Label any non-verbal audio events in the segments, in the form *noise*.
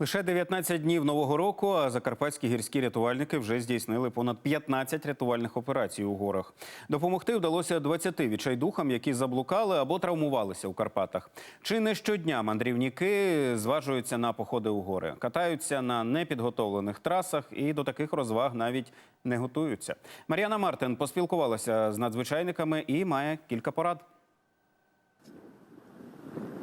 Лише 19 днів нового року, а закарпатські гірські рятувальники вже здійснили понад 15 рятувальних операцій у горах. Допомогти вдалося 20 відчайдухам, які заблукали або травмувалися у Карпатах. Чи не щодня мандрівники зважуються на походи у гори, катаються на непідготовлених трасах і до таких розваг навіть не готуються. Мар'яна Мартин поспілкувалася з надзвичайниками і має кілька порад.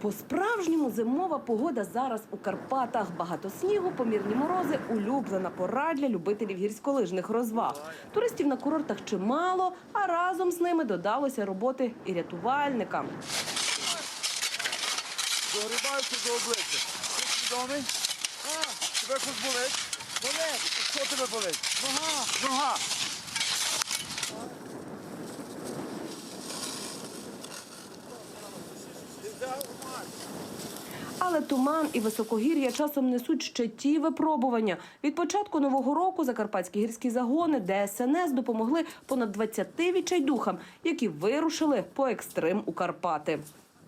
По-справжньому зимова погода зараз у Карпатах. Багато снігу, помірні морози, улюблена пора для любителів гірськолижних розваг. Туристів на курортах чимало, а разом з ними додалося роботи і рятувальникам. Догрібаюся до обличчя. Ти свідомий? Тебе щось болить? Болить. Що тебе болить? Нога. Нога. Але туман і високогір'я часом несуть ще ті випробування. Від початку нового року закарпатські гірські загони ДСНС допомогли понад 20 відчайдухам, які вирушили по екстрим у Карпати.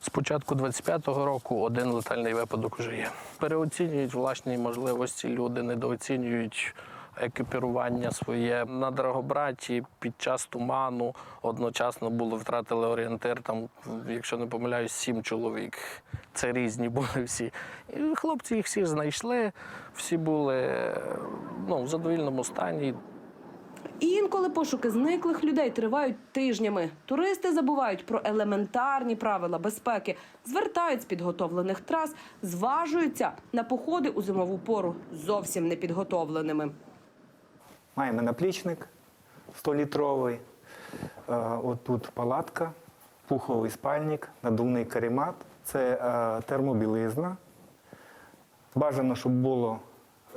З початку 25-го року один летальний випадок вже є. Переоцінюють власні можливості люди, недооцінюють екіпірування своє на Драгобраті під час туману. Одночасно було втратили орієнтир. Там, якщо не помиляюсь, сім чоловік. Це різні були всі. І хлопці їх всі знайшли, всі були ну, в задовільному стані. Інколи пошуки зниклих людей тривають тижнями. Туристи забувають про елементарні правила безпеки, звертають з підготовлених трас, зважуються на походи у зимову пору зовсім непідготовленими. Маємо наплічник 100-літровий, е, от тут палатка, пуховий спальник, надувний каремат. Це е, термобілизна. Бажано, щоб було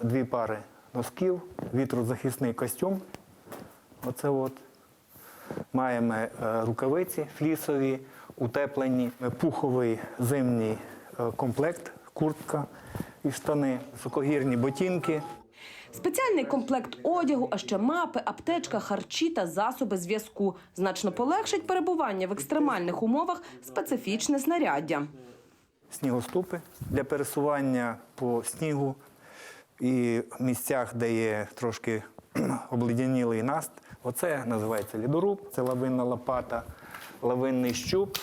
дві пари носків, вітрозахисний костюм. Оце от. Маємо е, рукавиці флісові, утеплені, пуховий зимній комплект, куртка і штани, високогірні ботинки. Спеціальний комплект одягу, а ще мапи, аптечка, харчі та засоби зв'язку значно полегшить перебування в екстремальних умовах специфічне знаряддя. снігоступи для пересування по снігу і місцях, де є трошки *clears throat* обледянілий наст. Оце називається лідоруб, це лавинна лопата, лавинний щуп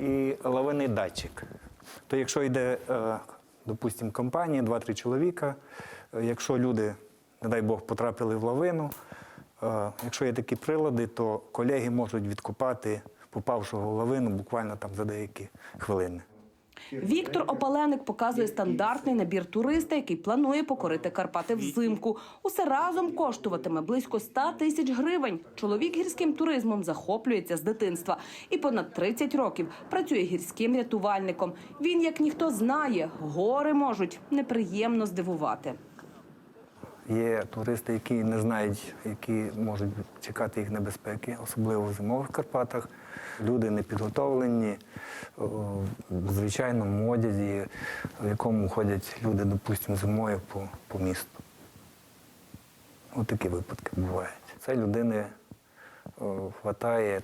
і лавинний датчик. То якщо йде, е, допустимо, компанія, 2-3 чоловіка, е, якщо люди, не дай Бог, потрапили в лавину, е, якщо є такі прилади, то колеги можуть відкопати попавшого в лавину буквально там за деякі хвилини. Віктор Опаленик показує стандартний набір туриста, який планує покорити Карпати взимку. Усе разом коштуватиме близько 100 тисяч гривень. Чоловік гірським туризмом захоплюється з дитинства і понад 30 років працює гірським рятувальником. Він, як ніхто знає, гори можуть неприємно здивувати. Є туристи, які не знають, які можуть чекати їх небезпеки, особливо в зимових Карпатах. Люди не підготовлені в звичайному одязі, в якому ходять люди, допустимо, зимою по, по місту. Ось такі випадки бувають. Це людини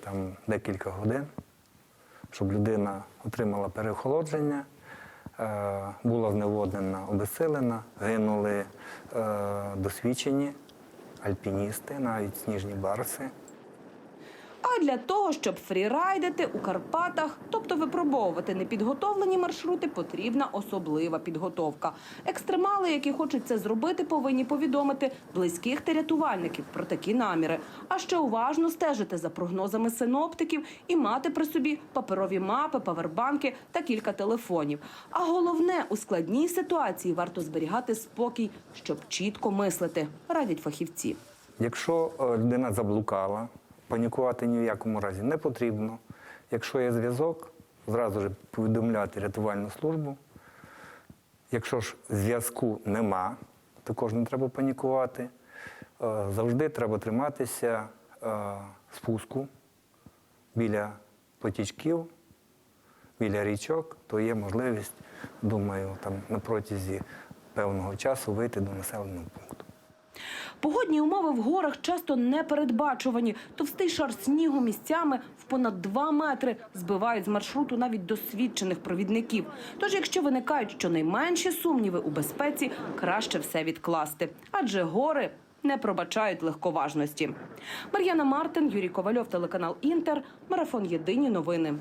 там декілька годин, щоб людина отримала переохолодження, була зневоднена, обеселена, гинули е, досвідчені альпіністи, навіть сніжні барси. А для того, щоб фрірайдити у Карпатах, тобто випробовувати непідготовлені маршрути, потрібна особлива підготовка. Екстремали, які хочуть це зробити, повинні повідомити близьких та рятувальників про такі наміри. А ще уважно стежити за прогнозами синоптиків і мати при собі паперові мапи, павербанки та кілька телефонів. А головне, у складній ситуації варто зберігати спокій, щоб чітко мислити, радять фахівці. Якщо е, людина заблукала, панікувати ні в якому разі не потрібно. Якщо є зв'язок, зразу ж повідомляти рятувальну службу. Якщо ж зв'язку нема, також не треба панікувати. Е, Завжди треба триматися е, спуску біля потічків, біля річок, то є можливість, думаю, там на протязі певного часу вийти до населеного пункту. Погодні умови в горах часто непередбачувані. Товстий шар снігу місцями в понад 2 метри збивають з маршруту навіть досвідчених провідників. Тож, якщо виникають щонайменші сумніви у безпеці, краще все відкласти, адже гори не пробачають легковажності. Мар'яна Мартин, Юрій Ковальов, телеканал Інтер, марафон Єдині новини.